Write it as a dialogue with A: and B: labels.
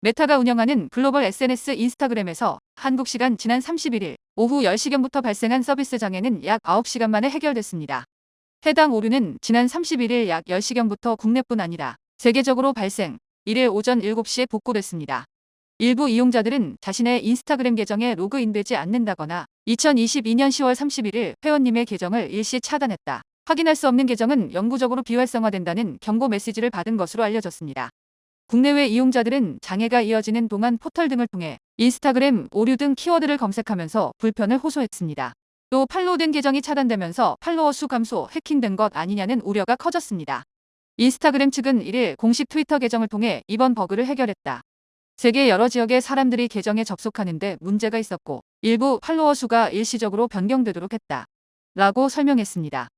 A: 메타가 운영하는 글로벌 SNS 인스타그램에서 한국 시간 지난 31일 오후 10시경부터 발생한 서비스 장애는 약 9시간 만에 해결됐습니다. 해당 오류는 지난 31일 약 10시경부터 국내뿐 아니라 세계적으로 발생, 이일 오전 7시에 복구됐습니다. 일부 이용자들은 자신의 인스타그램 계정에 로그인되지 않는다거나 2022년 10월 31일 회원님의 계정을 일시 차단했다. 확인할 수 없는 계정은 영구적으로 비활성화된다는 경고 메시지를 받은 것으로 알려졌습니다. 국내외 이용자들은 장애가 이어지는 동안 포털 등을 통해 인스타그램 오류 등 키워드를 검색하면서 불편을 호소했습니다. 또 팔로우된 계정이 차단되면서 팔로워 수 감소, 해킹 된 것 아니냐는 우려가 커졌습니다. 인스타그램 측은 1일 공식 트위터 계정을 통해 이번 버그를 해결했다. 세계 여러 지역의 사람들이 계정에 접속하는데 문제가 있었고 일부 팔로워 수가 일시적으로 변경되도록 했다. 라고 설명했습니다.